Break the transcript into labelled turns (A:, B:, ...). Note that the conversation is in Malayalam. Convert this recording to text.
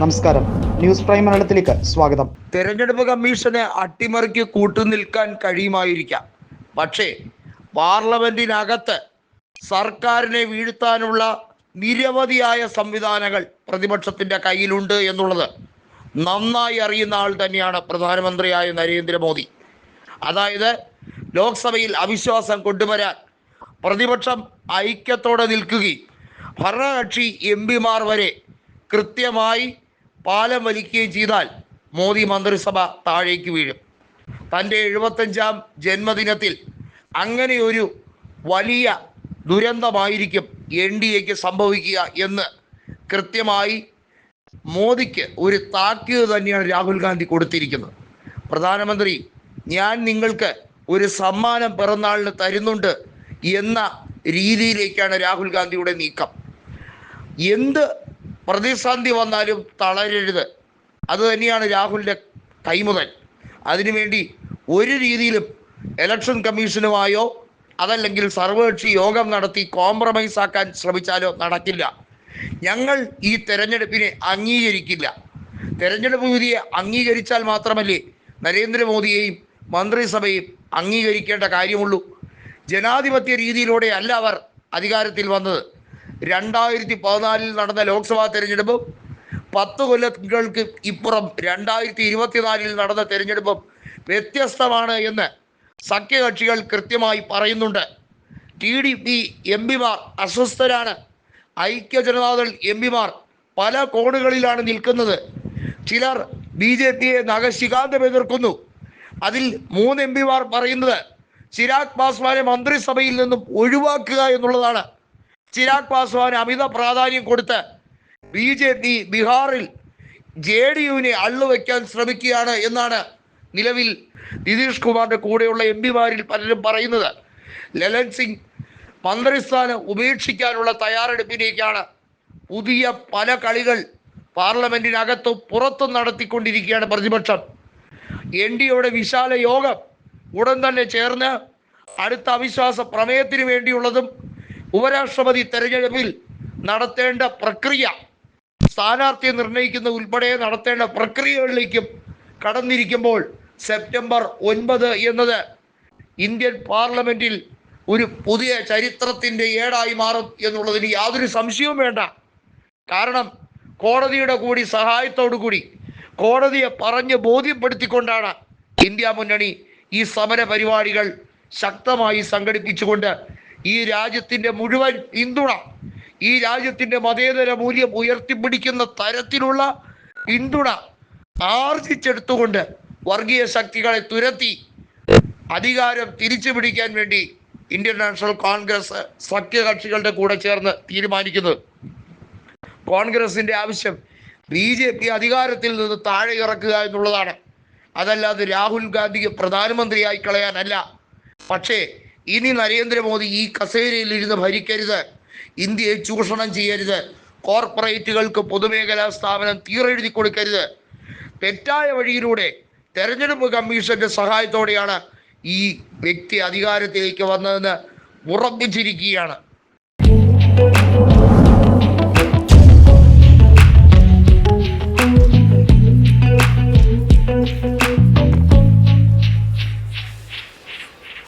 A: നമസ്കാരം. ന്യൂസ് പ്രൈം മലയാളത്തിലേക്ക് സ്വാഗതം.
B: തെരഞ്ഞെടുപ്പ് കമ്മീഷനെ അട്ടിമറിക്ക് കൂട്ടുനിൽക്കാൻ കഴിയുമായിരിക്കാം. പക്ഷേ പാർലമെന്റിനകത്ത് സർക്കാരിനെ വീഴ്ത്താനുള്ള നിരവധിയായ സംവിധാനങ്ങൾ പ്രതിപക്ഷത്തിന്റെ കയ്യിലുണ്ട് എന്നുള്ളത് നന്നായി അറിയുന്ന ആൾ തന്നെയാണ് പ്രധാനമന്ത്രിയായ നരേന്ദ്രമോദി. അതായത് ലോക്സഭയിൽ അവിശ്വാസം കൊണ്ടുവരാൻ പ്രതിപക്ഷം ഐക്യത്തോടെ നിൽക്കുകയും ഭരണകക്ഷി എം പിമാർ വരെ കൃത്യമായി പാലം വലിക്കുകയും ചെയ്താൽ മോദി മന്ത്രിസഭ താഴേക്ക് വീഴും. തന്റെ എഴുപത്തഞ്ചാം ജന്മദിനത്തിൽ അങ്ങനെ ഒരു വലിയ ദുരന്തമായിരിക്കും എൻ ഡി എക്ക് സംഭവിക്കുക എന്ന് കൃത്യമായി മോദിക്ക് ഒരു താക്കീത് തന്നെയാണ് രാഹുൽ ഗാന്ധി കൊടുത്തിരിക്കുന്നത്. പ്രധാനമന്ത്രി ഞാൻ നിങ്ങൾക്ക് ഒരു സമ്മാനം പിറന്നാളിന് തരുന്നുണ്ട് എന്ന രീതിയിലേക്കാണ് രാഹുൽ ഗാന്ധിയുടെ നീക്കം. എന്ത് പ്രതിസന്ധി വന്നാലും തളരരുത്. അത് തന്നെയാണ് രാഹുലിന്റെ കൈമുതൽ അതിനുവേണ്ടി ഒരു രീതിയിലും ഇലക്ഷൻ കമ്മീഷനുമായോ അതല്ലെങ്കിൽ സർവകക്ഷി യോഗം നടത്തി കോംപ്രമൈസ് ആക്കാൻ ശ്രമിച്ചാലോ നടക്കില്ല. ഞങ്ങൾ ഈ തെരഞ്ഞെടുപ്പിനെ അംഗീകരിക്കില്ല. തെരഞ്ഞെടുപ്പ് വിധിയെ അംഗീകരിച്ചാൽ മാത്രമല്ലേ നരേന്ദ്രമോദിയെയും മന്ത്രിസഭയും അംഗീകരിക്കേണ്ട കാര്യമുള്ളൂ. ജനാധിപത്യ രീതിയിലൂടെ അല്ല അവർ അധികാരത്തിൽ വന്നത്. രണ്ടായിരത്തി പതിനാലിൽ നടന്ന ലോക്സഭാ തെരഞ്ഞെടുപ്പും പത്ത് കൊല്ലങ്ങൾക്ക് ഇപ്പുറം രണ്ടായിരത്തി ഇരുപത്തിനാലിൽ നടന്ന തെരഞ്ഞെടുപ്പും വ്യത്യസ്തമാണ് എന്ന് സഖ്യകക്ഷികൾ കൃത്യമായി പറയുന്നുണ്ട്. ടി ഡി പി എം പിമാർ അസ്വസ്ഥരാണ്. ഐക്യ ജനതാദൾ എം പിമാർ പല കോണുകളിലാണ് നിൽക്കുന്നത്. ചിലർ ബി ജെ പിയെ നഖശികാന്തം എതിർക്കുന്നു. അതിൽ മൂന്ന് എം പിമാർ പറയുന്നത് ചിരാഗ് പാസ്വാനെ മന്ത്രിസഭയിൽ നിന്നും ഒഴിവാക്കുക എന്നുള്ളതാണ്. ചിരാഗ് പാസ്വാന് അമിത പ്രാധാന്യം കൊടുത്ത് ബി ജെ പി ബീഹാറിൽ ജെ ഡി യുവിനെ അള്ളുവെക്കാൻ ശ്രമിക്കുകയാണ് എന്നാണ് നിലവിൽ നിതീഷ് കുമാറിന്റെ കൂടെയുള്ള എം പിമാരിൽ പലരും പറയുന്നത്. ലലൻ സിംഗ് മന്ത്രിസ്ഥാനം ഉപേക്ഷിക്കാനുള്ള തയ്യാറെടുപ്പിലേക്കാണ് പുതിയ പല കളികൾ പാർലമെന്റിനകത്തും പുറത്തും നടത്തിക്കൊണ്ടിരിക്കുകയാണ് പ്രതിപക്ഷം. എൻ ഡി എയുടെ വിശാല യോഗം ഉടൻ തന്നെ ചേർന്ന് അടുത്ത അവിശ്വാസ പ്രമേയത്തിന് വേണ്ടിയുള്ളതും ഉപരാഷ്ട്രപതി തെരഞ്ഞെടുപ്പിൽ നടത്തേണ്ട പ്രക്രിയ സ്ഥാനാർത്ഥിയെ നിർണയിക്കുന്ന ഉൾപ്പെടെ നടത്തേണ്ട പ്രക്രിയകളിലേക്കും കടന്നിരിക്കുമ്പോൾ സെപ്റ്റംബർ ഒൻപത് എന്നത് ഇന്ത്യൻ പാർലമെന്റിൽ ഒരു പുതിയ ചരിത്രത്തിന്റെ ഏടായി മാറും എന്നുള്ളതിന് യാതൊരു സംശയവും വേണ്ട. കാരണം കോടതിയുടെ കൂടി സഹായത്തോടു കൂടി കോടതിയെ പറഞ്ഞ് ബോധ്യപ്പെടുത്തിക്കൊണ്ടാണ് ഇന്ത്യ മുന്നണി ഈ സമര പരിപാടികൾ ശക്തമായി സംഘടിപ്പിച്ചുകൊണ്ട് ഈ രാജ്യത്തിന്റെ മുഴുവൻ പിന്തുണ ഈ രാജ്യത്തിന്റെ മതേതര മൂല്യം ഉയർത്തിപ്പിടിക്കുന്ന തരത്തിലുള്ള പിന്തുണ ആർജിച്ചെടുത്തുകൊണ്ട് വർഗീയ ശക്തികളെ തുരത്തി അധികാരം തിരിച്ചു പിടിക്കാൻ വേണ്ടി ഇന്ത്യൻ നാഷണൽ കോൺഗ്രസ് സഖ്യകക്ഷികളുടെ കൂടെ ചേർന്ന് തീരുമാനിക്കുന്നത് കോൺഗ്രസിന്റെ ആവശ്യം ബി ജെ പി അധികാരത്തിൽ നിന്ന് താഴെ ഇറക്കുക എന്നുള്ളതാണ്. അതല്ലാതെ രാഹുൽ ഗാന്ധിക്ക് പ്രധാനമന്ത്രിയായി കളയാനല്ല. പക്ഷേ ഇനി നരേന്ദ്രമോദി ഈ കസേരയിൽ ഇരുന്ന് ഭരിക്കരുത്. ഇന്ത്യയെ ചൂഷണം ചെയ്യരുത്. കോർപ്പറേറ്റുകൾക്ക് പൊതുമേഖലാ സ്ഥാപനം തീറെഴുതി കൊടുക്കരുത്. തെറ്റായ വഴിയിലൂടെ തെരഞ്ഞെടുപ്പ് കമ്മീഷന്റെ സഹായത്തോടെയാണ് ഈ വ്യക്തി അധികാരത്തിലേക്ക് വന്നതെന്ന് ഉറപ്പിച്ചിരിക്കുകയാണ്.